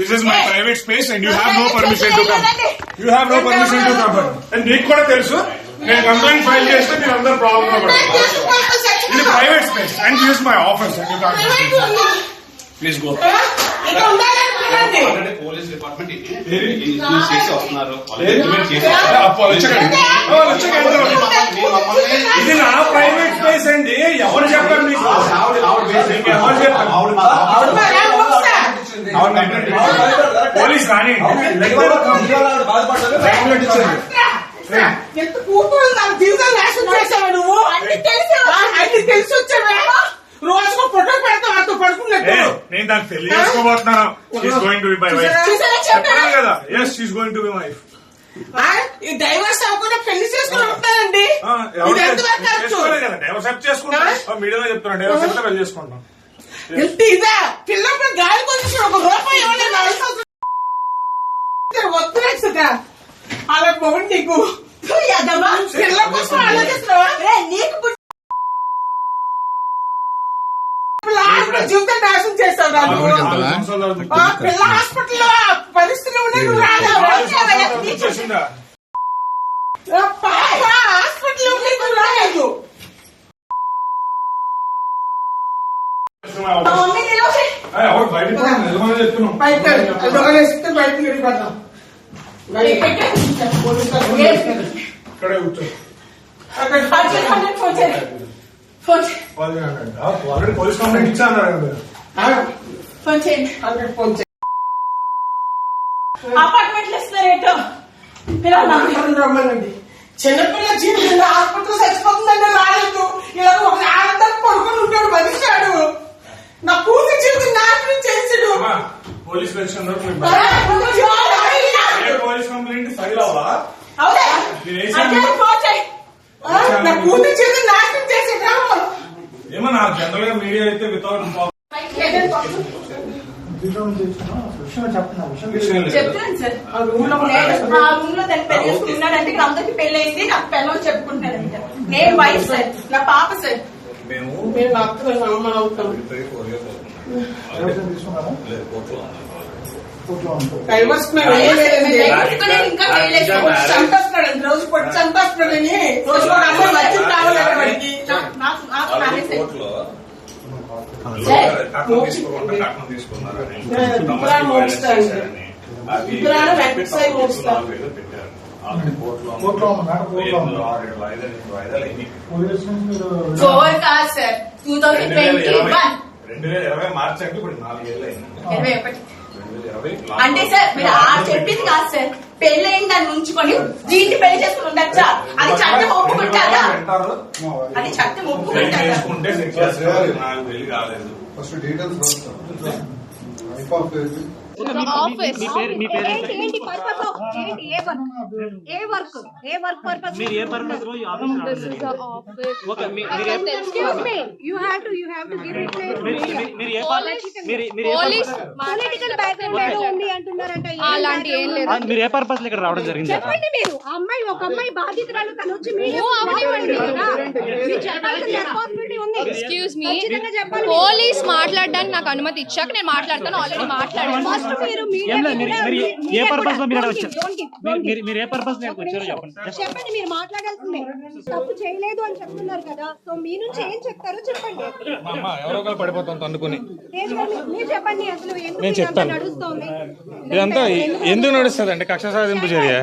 this is my private space and you have no permission to come you have no permission to come and నీకు కూడా తెలుసు నేను complaint file చేస్తే మీరు అందరూ ప్రాబ్లం పడతారు ఇది private space and this my office please go police department చేసి వస్తున్నారు ఇది నా ప్రైవేట్ స్పేస్ అండి ఎవరు చెప్పారు మీకు మీకు ఎవరు చెప్పారు పోలీస్ రాని. ఎంత కూతురు నాకు. జీవితం నాశనం చేసావా నువ్వు? అన్ని తెలిసి. వచ్చావా? రోజుకు ఫోటో పడుకున్నట్టు నేను దాన్ని పెళ్ళి చేసుకోబోతున్నాను. She's going to be my wife చూసారా చెప్పారా? కదా. Yes she's going to be my wife ఆ, ఈ డైవర్స్ అవ్వకుండా పెళ్ళి చేసుకుని ఉంటారండి. డైవర్స్ చేసుకుంటాం మీడియాలో చెప్తున్నాను డైవర్స్ చెప్తే పెళ్ళి చేసుకుంటాం. ఎంత ఇదా పిల్లప్పుడు గాలి కొంచెం ఒక రూపాయి అలా పోండి నీకు పిల్ల కోసం ఆలోచిస్తున్నావా నీకు జీవితం నాశనం చేస్తావు పిల్ల హాస్పిటల్లో పరిస్థితులు ఉండే నువ్వు రాలేవు. హాస్పిటల్లో ఉండే నువ్వు రాలేదు బయటికి పోకండి, నిజమని చెప్తున్నాం. బయట బయట ఇక్కడే కూర్చో. ఆల్రెడీ పోలీస్ కంప్లైంట్ ఇచ్చా అన్నారు కదా మీరు. ఫోన్ చేయండి అక్కడ ఫోన్ చేయండి అపార్ట్మెంట్లు పిల్లలు రమ్మనండి. చిన్నపిల్ల జీవితంలో హాస్పిటల్ చచ్చిపోతుందంటే రాలేదు. ఇలా ఒక ఆనందాన్ని పడుకొని ఉంటాడు మనిషాడు నా కూతురు జీవితం నాశనం చేసాడు అమ్మా, పోలీస్ ఏ పోలీస్ కంప్లైంట్ ఫైల్ అవ్వా నా కూతురు జీవితం నాశనం చేసాడు ఏమో నా జనరల్గా మీడియా అయితే వితౌట్ చెప్తున్నాను సార్. ఆ రూమ్లో ఆ రూమ్లో తను పెళ్ళి చేసుకున్నాడంటే ఇక్కడ అందరికి పెళ్ళి అయింది నాకు పిల్లలు చెప్పుకుంటున్నాడంట నేను వైఫ్ సార్. నా పాప సార్. మేము మీరు నా అత్తగా సమానం అవుతాం డైవర్స్ చంపేస్తున్నాడు రోజు కొట్టి చంపేస్తున్నాడని రోజు ఒక అమ్మాయి వచ్చి కావాలి వాడికి. అయింది. కోర్టులో కోర్టులో ఉంది. కోర్టులో అయింది. ఫోర్ కాదు sir. Two thousand twenty one రెండు వేల ఇరవై మార్చి అంటే ఇప్పుడు నాలుగేళ్ళు అయింది. ఇరవై ఒకటి. రెండు వేల ఇరవై అంటే సార్ మీరు ఆ చెప్పింది కాదు సార్. పెళ్ళి అయిన దాన్ని ఉంచుకొని దీన్ని పెళ్ళి చేసుకుని ఉండొచ్చా అది చట్టం ఒప్పుకుంటారా? అది చట్టం ఒప్పుకుంటారా? First details office. ఏంటి ఏంటి పర్పస్ ఆఫ్ ఏంటి ఏ వర్క్? ఏ వర్క్? ఏ వర్క్ పర్పస్? మీరు ఏ పర్పస్లో ఆఫీస్? ఓకే మీరు ఏ- excuse me you have to you have to give it మీరు- మీరు- మీరు ఏ పర్- మీరు మీరు ఏ పోలీస్ పర్పస్ పొలిటికల్ బ్యాక్గ్రౌండ్ ఏదో ఉంది అంటున్నారంట అలాంటి ఏం ఆ, మీరు ఏ పర్పస్లో ఇక్కడ రావడం జరిగింది? చెప్పండి మీరు ఆ అమ్మాయి ఒక అమ్మాయి బాధితురాలు తను వచ్చి మీరు రెస్పాన్సిబిలిటీ ఉంది. ఎక్స్క్యూజ్ మీ ఖచ్చితంగా చెప్పాలి. పోలీస్ మాట్లాడడానికి నాకు అనుమతి ఇచ్చాక నేను మాట్లాడతాను. ఆల్రెడీ మాట్లాడాను. మీరు ఏం లేదు మీరు మీరు ఏ- ఏ పర్పస్లో మీరు ఇక్కడ వచ్చారు? Don't give, don't మీరు- give. మీరు మీరు ఏ పర్పస్లో ఇక్కడికి వచ్చారో చెప్పండి Just- చెప్పండి. మీరు మాట్లాడాల్సిందే. తప్పు చేయలేదు అని చెప్తున్నారు కదా. సో మీ నుంచి ఏం చెప్తారో చెప్పండి. ఎవరో ఒకరు పడిపోతాం అనుకుని ఏం లేదు, మీరు చెప్పండి అసలు ఎందుకు నేను చెప్తాను. ఇదంతా ఎందుకు నడుస్తుంది అంటే కక్ష సాధింపు చర్య.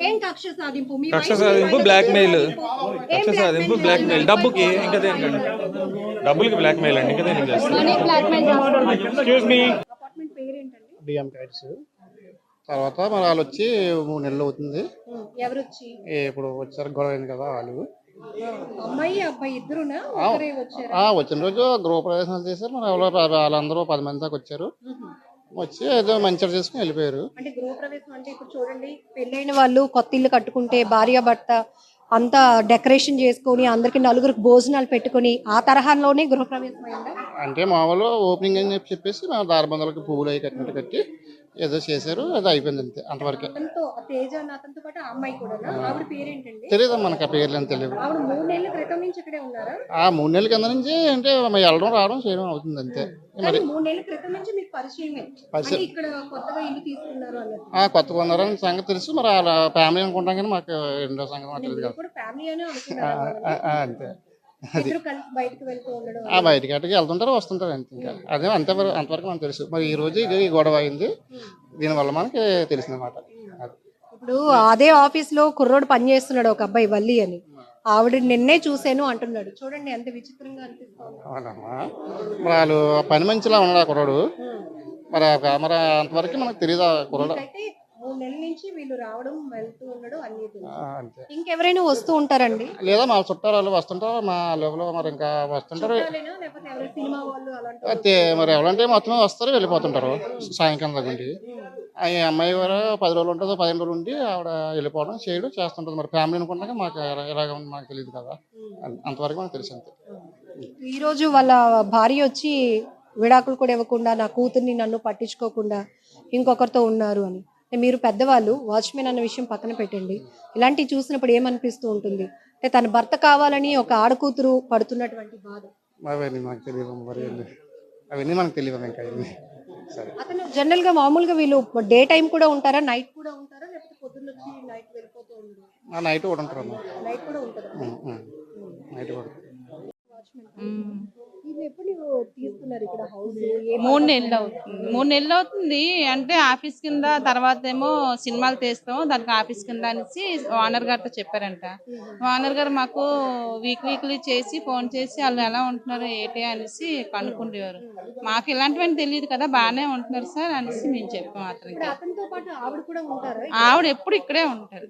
ఏం కక్ష సాధింపు? కక్ష సాధింపు బ్లాక్ మెయిల్ కక్ష సాధింపు. Black mail? డబ్బుకి ఇంకా దేనికండి? డబ్బులకి బ్లాక్ మెయిల్ అండి ఇంకా దేనికి చేస్తారు money black mail excuse me apartment పేరేంటండి డిఎం కైట్స్ తర్వాత మరి వాళ్ళు వచ్చి మూడు నెలలు అవుతుంది. ఎవరు వచ్చి ఏ ఇప్పుడు వచ్చారు గొడవ అయింది కదా వాళ్ళు. అమ్మాయి అబ్బాయి ఇద్దరునా? ఒకరే వచ్చారు? ఆ, వచ్చిన రోజు గృహ ప్రవేశాలు చేశారు. మరి ఎవరో వాళ్ళందరూ పది మంది దాకా వచ్చారు. వచ్చి ఏదో మంచిగా చేసుకుని వెళ్ళిపోయారు. అంటే గృహప్రవేశం అంటే ఇప్పుడు చూడండి పెళ్ళైన వాళ్ళు కొత్త ఇల్లు కట్టుకుంటే భార్య భర్త అంతా డెకరేషన్ చేసుకొని అందరికి నలుగురికి భోజనాలు పెట్టుకొని ఆ తరహాలోనే గృహప్రవేశం అంటే మామూలు ఓపెనింగ్ అని చెప్పి చెప్పేసి మా దారబంధాలకు పువ్వులు అవి కట్టినట్టు కట్టి ఏదో చేశారు అది అయిపోయింది అంతే అంతవరకే. అతనితో ఆ తేజ అన్న అతనితో పాటు ఆ అమ్మాయి కూడా ఆవిడ పేరేంటండి? తెలియదు మనకు ఆ పేర్లు అని తెలియదు ఆవిడ మూడు నెలల క్రితం నుంచి ఇక్కడే ఉన్నారా? ఆ మూడు నెలల కింద నుంచి అంటే మరి వెళ్ళడం రావడం చేయడం అవుతుంది అంతే. మరి కానీ మూడు నెలల క్రితం నుంచి మీకు పరిచయమే. పరిచయం. అంటే ఇక్కడ కొత్తగా ఇల్లు తీసుకున్నారు అన్నట్టు. ఆ కొత్త కొన్నారని సంగతి తెలుసు. మరి వాళ్ళ ఫ్యామిలీ అనుకుంటాం కానీ మాకు రెండో సంగతి మాకు తెలియదు మీరు కదా కూడా ఫ్యామిలీ అనే ఆ, అనుకున్నారు ఆ, ఆ, అంతే. ఆ బయటికి అటుకి వెళ్తుంటారు వస్తుంటారు అంతే ఇంకా. అదే అంతవరకు అంతవరకు మనకు తెలుసు. మరి ఈ రోజు ఇది గొడవ అయింది. దీనివల్ల మనకి తెలిసిందన్నమాట. అది. ఇప్పుడు అదే ఆఫీస్లో కుర్రోడు పని చేస్తున్నాడు ఒక అబ్బాయి వల్లి అని. ఆవిడ నిన్నే చూశాను అంటున్నాడు. చూడండి ఎంత విచిత్రంగా అనిపిస్తుంది. అవునమ్మా. మరి వాళ్ళు పని మంచిలా ఉన్నాడు ఆ కుర్రాడు మరి ఆ- మరి అంతవరకు మనకు తెలియదు ఆ కుర్రాడు? అయితే మూడు నెలల నుంచి వీళ్ళు రావడం వెళ్తూ ఉండడం అన్ని అంతే. ఇంకెవరైనా వస్తూ ఉంటారండి? లేదా మా చుట్టాలు వాళ్ళు వస్తుంటారు? మా లోపల మరి ఇంకా వస్తుంటారు. చుట్టాలేనా? లేకపోతే ఎవరైనా సినిమా వాళ్ళు అలాంటి అయితే మరి ఎవరంటే మొత్తం వస్తారు వెళ్ళిపోతుంటారు సాయంకాలం దగ్గర ఆ అమ్మాయి గారు పది రోజులు ఉంటుందో పదిహేను రోజులు ఉండి ఆవిడ వెళ్ళిపోవడం చేయడం చేస్తుంటుంది. మరి ఫ్యామిలీ అనుకుంటాక మాకు ఎలా- ఎలాగ ఉంది మాకు తెలియదు కదా. అం- అంతవరకు మనకు తెలుసు అంతే. ఈ రోజు వాళ్ళ భార్య వచ్చి విడాకులు కూడా ఇవ్వకుండా నా కూతుర్ని నన్ను పట్టించుకోకుండా ఇంకొకరితో ఉన్నారు అని. మీరు పెద్దవాళ్ళు వాచ్మెన్ అన్న విషయం పక్కన పెట్టండి. ఇలాంటివి చూసినప్పుడు ఏమనిపిస్తూ ఉంటుంది? అంటే తన భర్త కావాలని ఒక ఆడకూతురు పడుతున్నటువంటి బాధ. అవన్నీ మనకు తెలియదు మరి అవన్నీ మనకు తెలియదు ఇంకా అవన్నీ. సరే. అతను జనరల్గా మామూలుగా వీళ్ళు డే టైం కూడా ఉంటారా నైట్ కూడా ఉంటారా లేకపోతే పొద్దున్న నైట్ వెళ్ళిపోతూ ఉంటారు ఆ నైట్ కూడా ఉంటారు కూడా. నైట్ కూడా. మూడు నెలలు అవుతుంది. మూడు నెలలు అవుతుంది. అంటే ఆఫీస్ కింద తర్వాత ఏమో సినిమాలు తీస్తాం దానికి ఆఫీస్ కింద అనేసి ఓనర్ గారితో చెప్పారంట. ఓనర్ గారు మాకు వీక్ వీక్లీ చేసి ఫోన్ చేసి వాళ్ళు ఎలా ఉంటున్నారు ఏంటి అనేసి కనుక్కుండేవారు. మాకు ఇలాంటివన్నీ తెలియదు కదా బాగానే ఉంటున్నారు సార్ అనేసి మేము చెప్పాం అతనికి ఆవిడ ఎప్పుడు ఇక్కడే ఉంటారా.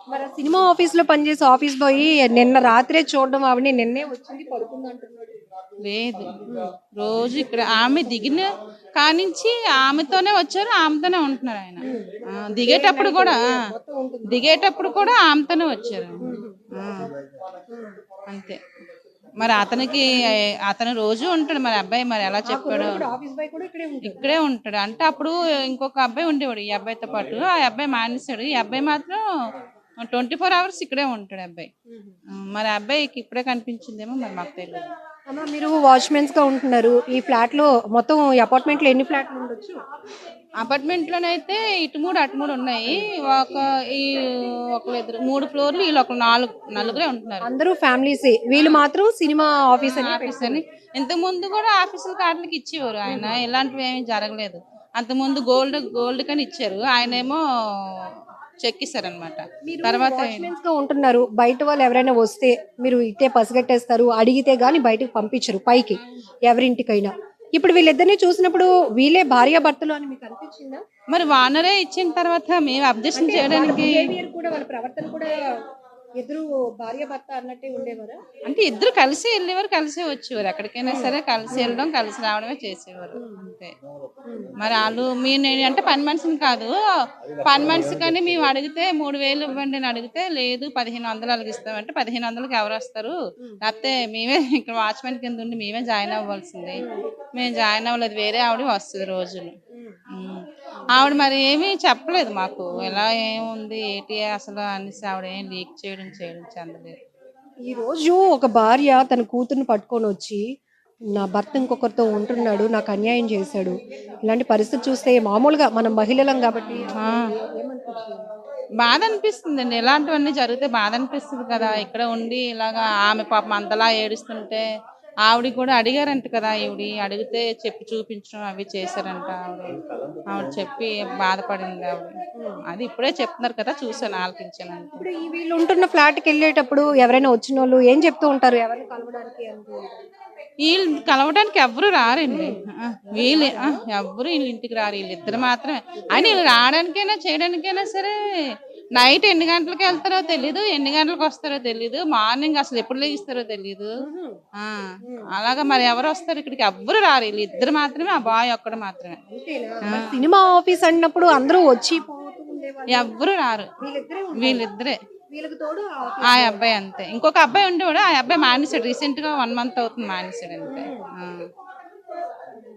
మరి ఆ సినిమా ఆఫీస్లో పనిచేసే ఆఫీస్ బాయ్ నిన్న రాత్రే చూడడం ఆవిడని నిన్నే వచ్చింది పడుకుంది అంటున్నాడు. లేదు. రోజు ఇక్కడ ఆమె దిగిన కానించి ఆమెతోనే వచ్చారు ఆమెతోనే ఉంటున్నారు ఆయన. ఆ, దిగేటప్పుడు కూడా ఆ, దిగేటప్పుడు కూడా ఆమెతోనే వచ్చారు. ఆ, అంతే. మరి అతనికి అతను రోజు ఉంటాడు మరి అబ్బాయి మరి ఎలా చెప్పాడు. ఆఫీస్ బాయ్ కూడా ఇక్కడే ఉంటాడు. ఇక్కడే ఉంటాడు. అంటే అప్పుడు ఇంకొక అబ్బాయి ఉండేవాడు ఈ అబ్బాయితో పాటు. ఆ అబ్బాయి మానేశాడు. ఈ అబ్బాయి మాత్రం ట్వంటీ ఫోర్ అవర్స్ ఇక్కడే ఉంటాడు అబ్బాయి. మరి అబ్బాయికి ఇప్పుడే కనిపించిందేమో మరి మాకు తెలియదు అమ్మ మీరు వాచ్మెన్స్గా ఉంటున్నారు. ఈ ఫ్లాట్లో మొత్తం అపార్ట్మెంట్లో ఎన్ని ఫ్లాట్లు ఉండొచ్చు? అపార్ట్మెంట్ లోనైతే ఇటు మూడు అటు మూడు ఉన్నాయి. ఒక ఈ ఒకళ్ళు ఇద్దరు మూడు ఫ్లోర్లు వీళ్ళు ఒక నాలుగు నలుగురే ఉంటున్నారు. అందరూ ఫ్యామిలీస్ వీళ్ళు మాత్రం సినిమా ఆఫీస్ అని ఆఫీస్ అని. ఇంతకు ముందు కూడా ఆఫీసుల కార్డులకి ఇచ్చేవారు ఆయన. ఇలాంటివి ఏమీ జరగలేదు. అంత ముందు గోల్డ్ గోల్డ్ కని ఇచ్చారు. ఆయన ఏమో చెక్ ఇస్తారనమాట తర్వాత ఉంటున్నారు. బయట వాళ్ళు ఎవరైనా వస్తే మీరు ఇట్టే పసిగట్టేస్తారు అడిగితే గాని బయటకు పంపించరు పైకి ఎవరింటికైనా. ఇప్పుడు వీళ్ళిద్దరిని చూసినప్పుడు వీళ్ళే భార్య భర్తలు అని మీకు అనిపించిందా? మరి వానరే ఇచ్చిన తర్వాత మేము అబ్జెక్షన్ చేయడానికి కూడా వాళ్ళ ప్రవర్తన కూడా ఎదురు భార్య భర్త అన్నట్టే ఉండేవారా? అంటే ఇద్దరు కలిసి వెళ్ళేవారు కలిసి వచ్చేవారు. ఎక్కడికైనా సరే కలిసి వెళ్ళడం కలిసి రావడమే చేసేవారు. అంతే. మరి వాళ్ళు మీ నేను అంటే పని మనిషిని కాదు. పని మనిషి కానీ మేము అడిగితే మూడు వేలు ఇవ్వండి అని అడిగితే లేదు పదిహేను వందలు అలాగ ఇస్తామంటే పదిహేను వందలకి ఎవరు వస్తారు? లేకపోతే మేమే ఇక్కడ వాచ్మెన్ కింద ఉండి మేమే జాయిన్ అవ్వాల్సింది. మేము జాయిన్ అవ్వలేదు వేరే ఆవిడ వస్తుంది రోజులు. ఆవిడ మరి ఏమీ చెప్పలేదు మాకు. ఎలా ఏముంది ఏంటి అసలు అనేసి ఆవిడ ఏం లీక్ చేయడం చేయడం చెందలేదు. ఈ రోజు ఒక భార్య తన కూతుర్ని పట్టుకొని వచ్చి నా భర్త ఇంకొకరితో ఉంటున్నాడు నాకు అన్యాయం చేశాడు. ఇలాంటి పరిస్థితి చూస్తే మామూలుగా మనం మహిళలం కాబట్టి ఆ. బాధ అనిపిస్తుంది అండి ఇలాంటివన్నీ జరిగితే బాధ అనిపిస్తుంది కదా. ఇక్కడ ఉండి ఇలాగా ఆమె పాపం అంతలా ఏడుస్తుంటే ఆవిడ కూడా అడిగారంట కదా ఈవిడి. అడిగితే చెప్పి చూపించడం అవి చేశారంట ఆవిడ. ఆవిడ చెప్పి బాధపడింది ఆవిడ. అది ఇప్పుడే చెప్తున్నారు కదా చూసాను ఆలకించాను. అంతే. ఇప్పుడు ఈ వీళ్ళు ఉంటున్న ఫ్లాట్కి వెళ్ళేటప్పుడు ఎవరైనా వచ్చిన వాళ్ళు ఏం చెప్తూ ఉంటారు? ఎవరిని కలవడానికి. వీళ్ళు కలవడానికి ఎవ్వరు రారండి. వీళ్ళు ఆ, ఎవ్వరు వీళ్ళ ఇంటికి రారు. వీళ్ళిద్దరు మాత్రమే. అని వీళ్ళు రావడానికైనా చేయడానికైనా సరే నైట్ ఎన్ని గంటలకు వెళ్తారో తెలీదు ఎన్ని గంటలకు వస్తారో తెలీదు మార్నింగ్ అసలు ఎప్పుడు లేగిస్తారో తెలీదు. ఆ, అలాగా మరి ఎవరు వస్తారు ఇక్కడికి? ఎవ్వరు రారు. వీళ్ళు ఇద్దరు మాత్రమే ఆ బాయ్ ఒక్కడు మాత్రమే. సినిమా ఆఫీస్ అన్నప్పుడు అందరూ వచ్చి ఎవ్వరు రారు. వీళ్ళిద్దరే ఆ అబ్బాయి అంతే. ఇంకొక అబ్బాయి ఉండేవాడు. ఆ అబ్బాయి మానేశాడు. రీసెంట్గా వన్ మంత్ అవుతుంది మానేశాడు అంతే.